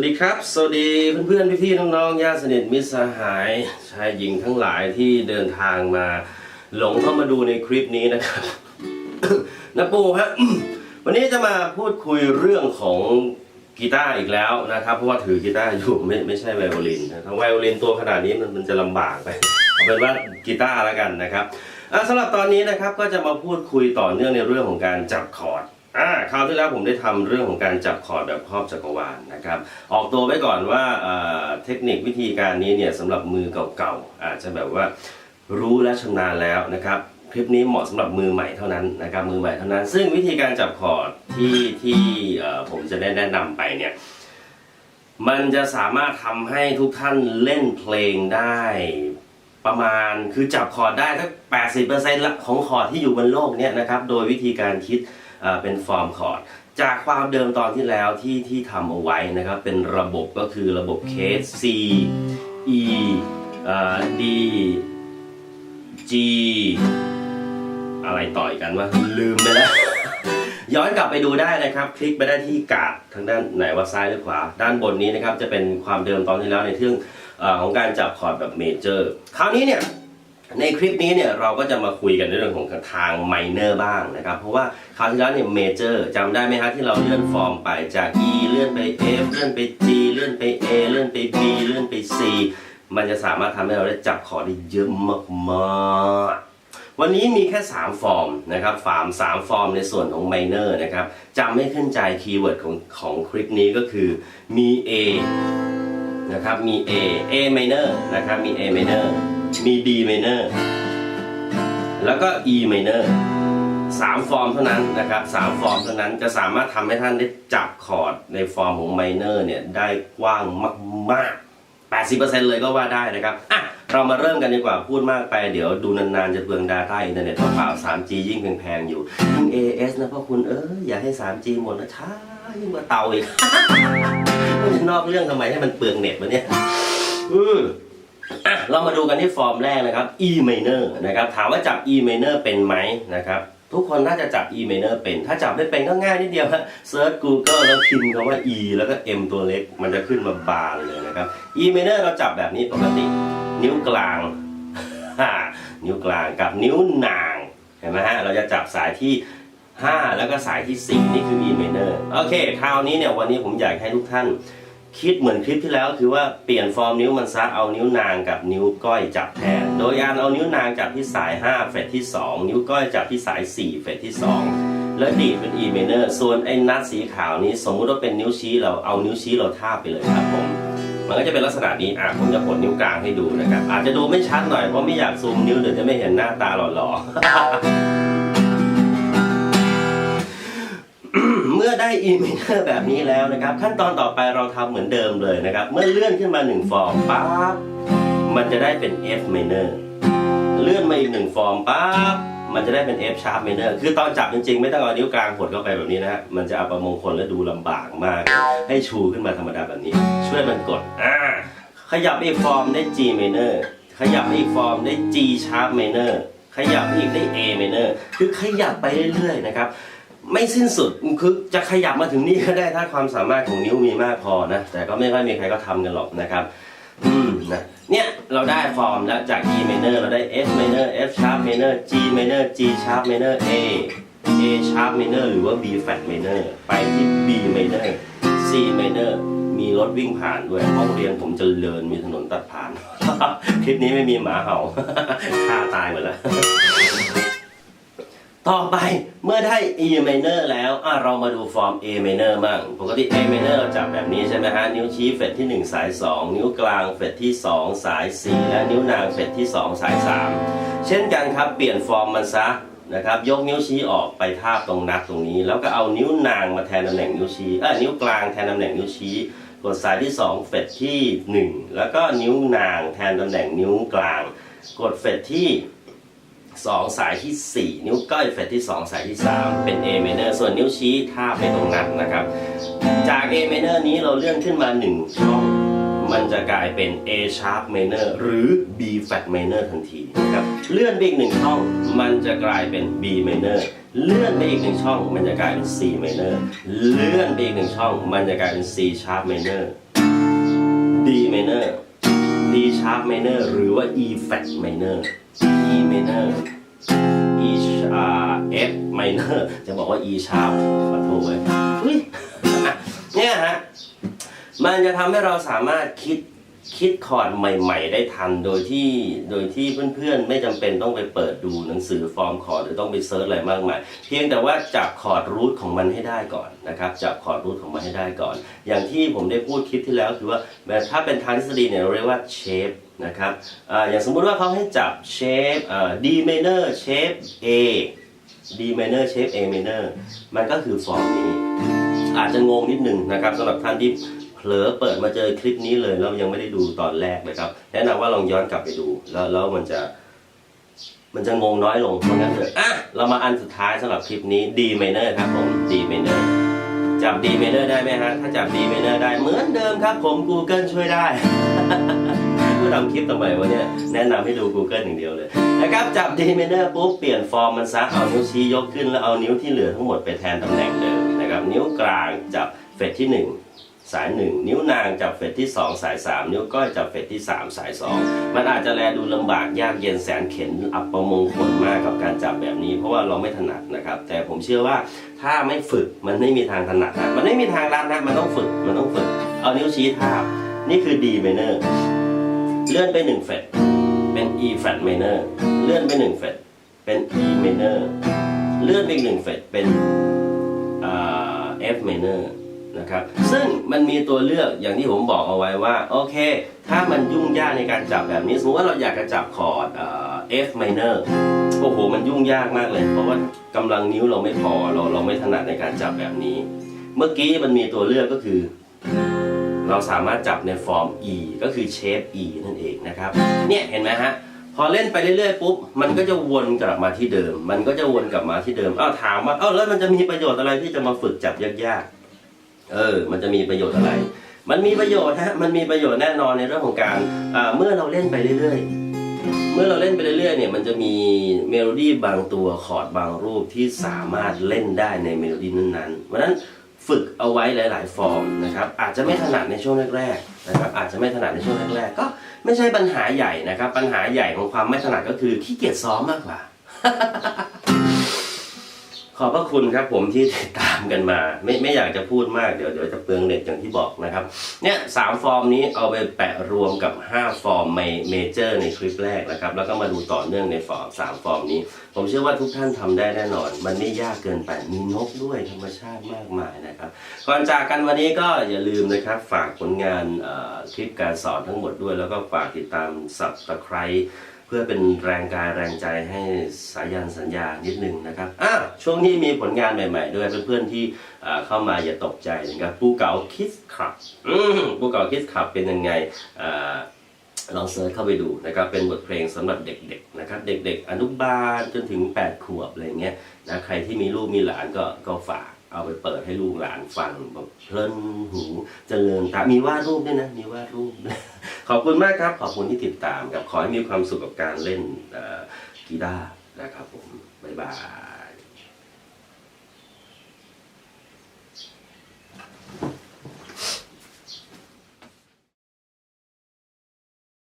วัสดีครับ สวัสดีเพื่อนๆพี่ๆน้องๆญาติสนิทมิตรสหายชายหญิงทั้งหลายที่เดินทางมา หลงเข้ามาดูในคลิปนี้นะครับนะปูฮะวันนี้จะมาพูดคุยเรื่องของกีตาร์อีกแล้วนะครับ เพราะว่าถือกีตาร์อยู่ไม่ไม่ใช่ไวโอลินนะถ้าไวโอลินตัวขนาดนี้มันมันจะลำบากไปเอาเป็นว่ากีตาร์แล้วกันนะครับสำหรับตอนนี้นะครับก็จะมาพูดคุยต่อเนื่องในเรื่องของการจับคอร์ด อ่าคราวที่แล้วผมได้ทำเรื่องของการจับคอร์ดแบบครอบจักรวาลนะครับ ออกตัวไว้ก่อนว่าเทคนิควิธีการนี้เนี่ยสำหรับมือเก่าๆอาจจะแบบว่ารู้และชำนาญแล้วนะครับคลิปนี้เหมาะสำหรับมือใหม่เท่านั้นนะครับมือใหม่เท่านั้น ซึ่งวิธีการจับคอร์ดที่ที่ผมจะได้แนะนำไปเนี่ยมันจะสามารถทำให้ทุกท่านเล่นเพลงได้ประมาณคือจับคอร์ดได้สัก80%ละของคอร์ดที่อยู่บนโลกเนี่ยนะครับโดยวิธีการคิด เป็นฟอร์มคอร์ดจากความเดิมตอนที่แล้วที่ที่ทำเอาไว้นะครับ เป็นระบบก็คือระบบเคส C E D G อะไรต่อยกันวะลืมไปแล้ว ย้อนกลับไปดูได้นะครับ คลิกไปได้ที่กาดทางด้านไหนว่าซ้ายหรือขวา ด้านบนนี้นะครับ จะเป็นความเดิมตอนที่แล้วในเรื่องของการจับคอร์ดแบบเมเจอร์ คราวนี้เนี่ย ในคลิปนี้เนี่ยเราก็จะมาคุยกันในเรื่องของทางไมเนอร์บ้างนะครับ เพราะว่าคราวที่แล้วเนี่ยเมเจอร์จำได้ไหมฮะที่เราเลื่อนฟอร์มไปจาก E เลื่อนไป F เลื่อนไป G เลื่อนไป A เลื่อนไป B เลื่อนไป C มันจะสามารถทำให้เราได้จับคอได้เยอะมากๆ วันนี้มีแค่ 3 ฟอร์มนะครับฟาร์ม3ฟอร์มในส่วนของไมเนอร์นะครับจำไม่ขึ้นใจคีย์เวิร์ดของของคลิปนี้ก็คือมี A นะครับมี A A minor นะครับมี A minor มี D minor แล้วก็ E minor สามฟอร์มเท่านั้นนะครับสามฟอร์มเท่านั้นจะสามารถทำให้ท่านได้จับคอร์ดในฟอร์มของ minor เนี่ยได้กว้างมากๆ 80%เลยก็ว่าได้นะครับ อะ เรามาเริ่มกันดีกว่าพูดมากไป เดี๋ยวดูนานๆ จะเปลือง Data อินเทอร์เน็ตเปล่า 3G ยิ่งแพงๆอยู่ยิ่ง AS นะพ่อคุณเอออย่าให้ 3G หมดนะช้ายิ่งกว่าเตาอีกมันจะนอกเรื่องทำไมให้มันเปลืองเน็ตวะเนี่ยอือ อะเรามาดูกันที่ฟอร์มแรกนะครับ E minor นะครับถามว่าจับ E minor เป็นไหมนะครับทุกคนน่าจะจับ E minor เป็น ถ้าจับไม่เป็นก็ง่ายนิดเดียวฮะเซิร์ช Google แล้วพิมพ์คำว่า E แล้วก็ M ตัวเล็ก มันจะขึ้นมาบานเลยนะครับ E minor เราจับแบบนี้ปกติ นิ้วกลาง นิ้วกลางกับนิ้วนาง เห็นไหมฮะ เราจะจับสายที่ 5 แล้วก็สายที่ 4 นี่คือ E minor โอเค คราวนี้เนี่ยวันนี้ผมอยากให้ทุกท่าน คิดเหมือนคลิปที่แล้วคือว่าเปลี่ยนฟอร์มนิ้วมันซะเอานิ้วนางกับนิ้วก้อยจับแทน โดยการเอานิ้วนางจับที่สาย 5 เฟรตที่ 2 นิ้วก้อยจับที่สาย 4 เฟรตที่ 2 แล้วดีดเป็น E minor ส่วนไอ้นัดสีขาวนี้สมมุติว่าเป็นนิ้วชี้เราเอานิ้วชี้เราทาบไปเลยครับผม มันก็จะเป็นลักษณะนี้อะผมจะกดนิ้วกลางให้ดูนะครับ อาจจะดูไม่ชัดหน่อยเพราะไม่อยากซูมนิ้วเดี๋ยวจะไม่เห็นหน้าตาหล่อๆ มื่อได้ e m i n o r แบบนี้แล้วนะครับ ขั้นตอนต่อไปเราทำเหมือนเดิมเลยนะครับ เมื่อเลื่อนขึ้นมาหนึ่งฟอร์มปั๊บมันจะได้เป็น F minor เลื่อนมาอีกหนึ่งฟอร์มปั๊บมันจะได้เป็น F sharp minor คือตอนจับจริงๆ ไม่ต้องเอานิ้วกลางหดเข้าไปแบบนี้นะฮะมันจะเอาประมงคลและดูลำบากมาก ให้ชูขึ้นมาธรรมดาแบบนี้ ช่วยมันกดอ่าขยับอีกฟอร์มได้ G minor ขยับอีกฟอร์มได้ G sharp minor ขยับอีกได้ A minor คือขยับไปเรื่อยๆนะครับ ไม่สิ้นสุดคือจะขยับมาถึงนี่ก็ได้ถ้าความสามารถของนิ้วมีมากพอนะ แต่ก็ไม่ค่อยมีใครก็ทำกันหรอกนะครับ อืมนะเนี่ยเราได้ฟอร์มแล้วจาก E minor เราได้ F minor F sharp minor G minor G sharp minor A A sharp minor หรือว่า B flat minor ไปที่ B minor C minor มีรถวิ่งผ่านด้วยห้องเรียนผมเจริญมีถนนตัดผ่าน คลิปนี้ไม่มีหมาเห่าฆ่าตายหมดแล้ว ต่อไปเมื่อได้ E minor แล้วอะเรามาดูฟอร์ม A minor มั่งปกติ A minor เราจับแบบนี้ใช่ไหมฮะ นิ้วชี้เฟรตที่ 1 สาย 2 นิ้วกลางเฟรตที่ 2 สาย 4 และนิ้วนางเฟรตที่ 2 สาย 3 เช่นกันครับเปลี่ยนฟอร์มมันซะนะครับยกนิ้วชี้ออกไปทาบตรงนัดตรงนี้ แล้วก็เอานิ้วนางมาแทนตำแหน่งนิ้วชี้เออนิ้วกลางแทนตำแหน่งนิ้วชี้กดสายที่ 2 เฟรตที่ 1 แล้วก็นิ้วนางแทนตำแหน่งนิ้วกลาง กดเฟรตที่ สองสายที่ 4 นิ้วก้อยเฟรตที่ 2 สายที่ 3 เป็น A minor ส่วนนิ้วชี้ทาไปตรงนั้นนะครับ จาก A minor นี้เราเลื่อนขึ้นมา1ช่อง มันจะกลายเป็น A sharp minor หรือ B flat minor ทันทีนะครับ เลื่อนไปอีกหนึ่งช่อง มันจะกลายเป็น B minor เลื่อนไปอีกหนึ่งช่อง มันจะกลายเป็น C minor เลื่อนไปอีกหนึ่งช่อง มันจะกลายเป็น C sharp minor D minor D sharp minor หรือว่า E flat minor E minor E sharp F minor จะบอกว่า E sharp ขอโทษไว้ยเฮ้ยเนี่ยฮะ มันจะทำให้เราสามารถคิด คิดคอร์ดใหม่ ๆ ได้ทันโดยที่โดยที่เพื่อนๆ ไม่จำเป็นต้องไปเปิดดูหนังสือฟอร์มคอร์ดหรือต้องไปเซิร์ชอะไรมากมายเพียงแต่ว่าจับคอร์ดรูทของมันให้ได้ก่อนนะครับจับคอร์ดรูทของมันให้ได้ก่อน อย่างที่ผมได้พูดคลิปที่แล้วคือว่าแบบถ้าเป็นทางทฤษฎีเนี่ยเราเรียกว่าเชฟนะครับออย่างสมมุติว่าเขาให้จับเชฟอ่า D minor เชฟ A D minor เชฟ A minor มันก็คือฟอร์มนี้อาจจะงงนิดนึงนะครับสำหรับท่านที่ เผลอเปิดมาเจอคลิปนี้เลยแล้วยังไม่ได้ดูตอนแรกนะครับ แนะนำว่าลองย้อนกลับไปดู แล้วแล้วมันจะ มันจะงงน้อยลงเพราะงั้นเลยอะเรามาอันสุดท้ายสำหรับคลิปนี้ D minor ครับผม D minor จับ D minor ได้ไหมฮะถ้าจับ D minor ได้เหมือนเดิมครับ ผม Google ช่วยได้ผู้ทำคลิปทำไมวะเนี่ยแนะนำให้ดู Google อย่างเดียวเลยนะครับจับ D minor ปุ๊บเปลี่ยนฟอร์มมันซะเอานิ้วชี้ยกขึ้นแล้วเอานิ้วที่เหลือทั้งหมดไปแทนตำแหน่งเดิมนะครับนิ้วกลางจับเฟดที่ 1 สาย 1 นิ้วนางจับเฟดที่ 2 สาย 3 นิ้วก้อยจับเฟดที่ 3 สาย 2 มันอาจจะแลดูลำบากยากเย็นแสนเข็นอับประมงคลมากกับการจับแบบนี้ เพราะว่าเราไม่ถนัดนะครับ แต่ผมเชื่อว่าถ้าไม่ฝึกมันไม่มีทางถนัดนะมันไม่มีทางรัดนะมันต้องฝึกมันต้องฝึก เอานิ้วชี้ทาบนี่คือ D minor เลื่อนไป1เฟดเป็น E flat minor เลื่อนไป1เฟดเป็น E minor เลื่อนไปอีก1เฟดเป็นอ่า F minor นะครับ ซึ่งมันมีตัวเลือกอย่างที่ผมบอกเอาไว้ว่า โอเค ถ้ามันยุ่งยากในการจับแบบนี้ สมมติว่าเราอยากจะจับคอร์ดเอ่อ F minor โอ้โห มันยุ่งยากมากเลย เพราะว่ากำลังนิ้วเราไม่พอเราเราไม่ถนัดในการจับแบบนี้ เมื่อกี้มันมีตัวเลือกก็คือ เราสามารถจับในฟอร์ม E ก็คือเชฟ E นั่นเองนะครับ เนี่ยเห็นไหมฮะพอเล่นไปเรื่อยๆปุ๊บมันก็จะวนกลับมาที่เดิม มันก็จะวนกลับมาที่เดิมอ้าวถามว่าอ้าวแล้วมันจะมีประโยชน์อะไรที่จะมาฝึกจับยากๆ เออ มันจะมีประโยชน์อะไร มันมีประโยชน์ฮะ มันมีประโยชน์แน่นอนในเรื่องของการอ่าเมื่อเราเล่นไปเรื่อยๆ เมื่อเราเล่นไปเรื่อยๆเนี่ย มันจะมีเมโลดี้บางตัวคอร์ดบางรูปที่สามารถเล่นได้ในเมโลดี้นั้นๆเพราะฉะนั้นฝึกเอาไว้หลาย ๆ ฟอร์มนะครับ อาจจะไม่ถนัดในช่วงแรกๆนะครับ อาจจะไม่ถนัดในช่วงแรกๆ ก็ไม่ใช่ปัญหาใหญ่นะครับ ปัญหาใหญ่ของความไม่ถนัดก็คือขี้เกียจซ้อมมากกว่า ขอบพระคุณครับผมที่ติดตามกันมา ไม่ไม่อยากจะพูดมากเดี๋ยวเดี๋ยวจะเปลืองเน็ตอย่างที่บอกนะครับ เนี่ยสามฟอร์มนี้เอาไปแปะรวมกับ 5 ฟอร์มเมเจอร์ในคลิปแรกนะครับ แล้วก็มาดูต่อเนื่องในฟอร์มสามฟอร์มนี้ ผมเชื่อว่าทุกท่านทำได้แน่นอน มันไม่ยากเกินไปมีนกด้วยธรรมชาติมากมายนะครับ ก่อนจากกันวันนี้ก็อย่าลืมนะครับ ฝากผลงานคลิปการสอนทั้งหมดด้วย แล้วก็ฝากติดตามสับตะไคร้ เพื่อเป็นแรงกายแรงใจให้สายันสัญญานิดนึงนะครับอ้าวช่วงนี้มีผลงานใหม่ ๆ ด้วยเพื่อนๆที่เข้ามาอย่าตกใจนะครับปูเก๋าคิสคลับปูเก๋าคิสคลับเป็นยังไงอลองเซิร์ชเข้าไปดูนะครับเป็นบทเพลงสำหรับเด็กๆนะครับเด็กๆ อนุบาลจนถึง 8 ขวบอะไรเงี้ยนะใครที่มีลูกมีหลานก็ก็ฝากเอาไปเปิดให้ลูกหลานฟังแบบเพลินหูเจริญตามีวาดรูปด้วยนะมีวาดรูป ขอบคุณมากครับ ขอบคุณที่ติดตามครับ ขอให้มีความสุขกับการเล่นกีตาร์นะครับผม บ๊ายบาย